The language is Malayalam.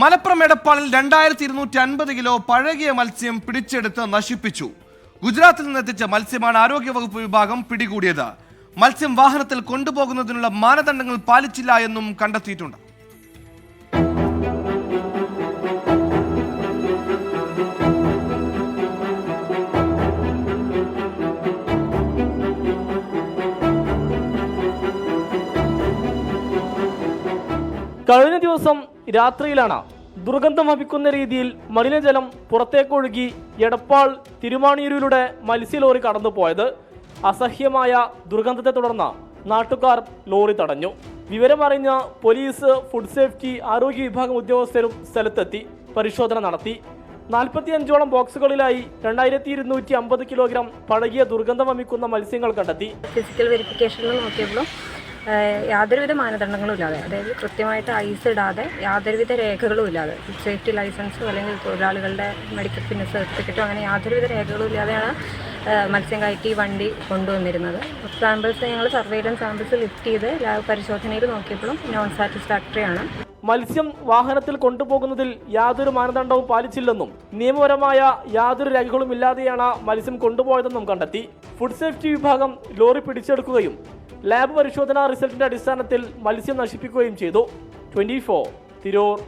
മലപ്പുറം എടപ്പാളിൽ രണ്ടായിരത്തി ഇരുന്നൂറ്റി അൻപത് കിലോ പഴകിയ മത്സ്യം പിടിച്ചെടുത്ത് നശിപ്പിച്ചു. ഗുജറാത്തിൽ നിന്നെത്തിച്ച മത്സ്യമാണ് ആരോഗ്യവകുപ്പ് വിഭാഗം പിടികൂടിയത്. മത്സ്യം വാഹനത്തിൽ കൊണ്ടുപോകുന്നതിനുള്ള മാനദണ്ഡങ്ങൾ പാലിച്ചില്ല എന്നും കണ്ടെത്തിയിട്ടുണ്ട്. കഴിഞ്ഞ ദിവസം രാത്രിയിലാണ് ദുർഗന്ധം വമിക്കുന്ന രീതിയിൽ മലിനജലം പുറത്തേക്കൊഴുകി എടപ്പാൾ തിരുമാണിയൂരിലൂടെ മത്സ്യലോറി കടന്നുപോയത്. അസഹ്യമായ ദുർഗന്ധത്തെ തുടർന്ന് നാട്ടുകാർ ലോറി തടഞ്ഞു. വിവരമറിഞ്ഞ പോലീസ് ഫുഡ് സേഫ്റ്റി ആരോഗ്യ വിഭാഗം ഉദ്യോഗസ്ഥരും സ്ഥലത്തെത്തി പരിശോധന നടത്തി. നാൽപ്പത്തിയഞ്ചോളം ബോക്സുകളിലായി രണ്ടായിരത്തി ഇരുന്നൂറ്റി അമ്പത് കിലോഗ്രാം പഴകിയ ദുർഗന്ധം വമിക്കുന്ന മത്സ്യങ്ങൾ കണ്ടെത്തി. ഫിസിക്കൽ വെരിഫിക്കേഷനിൽ നോക്കിയപ്പോഴും ആഹ് യാതൊരുവിധ മാനദണ്ഡങ്ങളും ഇല്ലാതെ. അതായത് കൃത്യമായിട്ട് ഐസ് ഇടാതെ യാതൊരുവിധ രേഖകളും ഇല്ലാതെ. സേഫ്റ്റി ലൈസൻസോ അല്ലെങ്കിൽ തൊഴിലാളികളുടെ മെഡിക്കൽ ഫിറ്റ്നസ് സർട്ടിഫിക്കറ്റോ അങ്ങനെ യാതൊരുവിധ രേഖകളും ഇല്ലാതെയാണ് മത്സ്യം കയറ്റി വണ്ടി കൊണ്ടുവന്നിരുന്നത്. സാമ്പിൾസ് ഞങ്ങൾ സർവൈലൻസ് സാമ്പിൾസ് ലിഫ്റ്റ് ചെയ്ത് ലാബ് പരിശോധനയിൽ നോക്കിയപ്പോഴും നോൺ സാറ്റിസ്ഫാക്ടറി ആണ്. മത്സ്യം വാഹനത്തിൽ കൊണ്ടുപോകുന്നതിൽ യാതൊരു മാനദണ്ഡവും പാലിച്ചില്ലെന്നും നിയമപരമായ യാതൊരു രേഖകളും ഇല്ലാതെയാണ് മത്സ്യം കൊണ്ടുപോയതെന്നും കണ്ടെത്തി. ഫുഡ് സേഫ്റ്റി വിഭാഗം ലോറി പിടിച്ചെടുക്കുകയും ലാബ് പരിശോധനാ റിസൾട്ടിന്റെ അടിസ്ഥാനത്തിൽ മത്സ്യം നശിപ്പിക്കുകയും ചെയ്തു. Twenty four Tirur